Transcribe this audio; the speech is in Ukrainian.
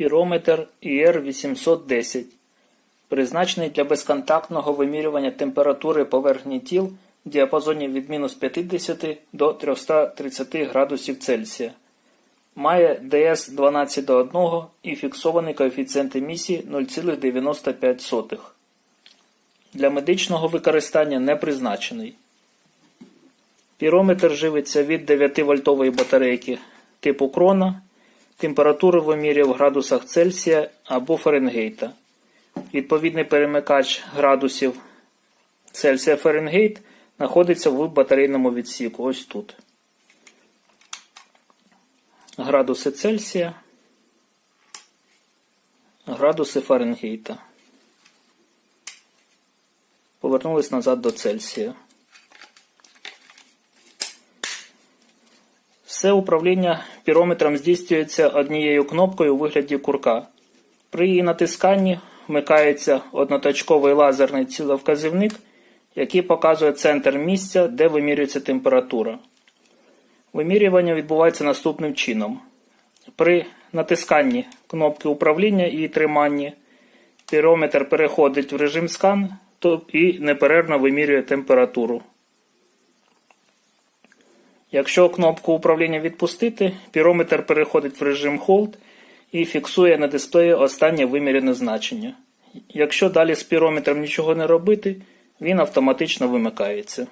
Пірометр IR810 призначений для безконтактного вимірювання температури поверхні тіл в діапазоні від мінус 50 до 330 градусів Цельсія. Має ДС 12 до 1 і фіксований коефіцієнт емісії 0,95. Для медичного використання не призначений. Пірометр живиться від 9-вольтової батарейки типу крона. Температуру вимірює в градусах Цельсія або Фаренгейта. Відповідний перемикач градусів Цельсія Фаренгейт знаходиться в батарейному відсіку. Ось тут. Градуси Цельсія. Градуси Фаренгейта. Повернулись назад до Цельсія. Все управління пірометром здійснюється однією кнопкою у вигляді курка. При її натисканні вмикається одноточковий лазерний ціловказівник, який показує центр місця, де вимірюється температура. Вимірювання відбувається наступним чином. При натисканні кнопки управління і триманні пірометр переходить в режим скан і неперервно вимірює температуру. Якщо кнопку управління відпустити, пірометр переходить в режим Hold і фіксує на дисплеї останнє вимірене значення. Якщо далі з пірометром нічого не робити, він автоматично вимикається.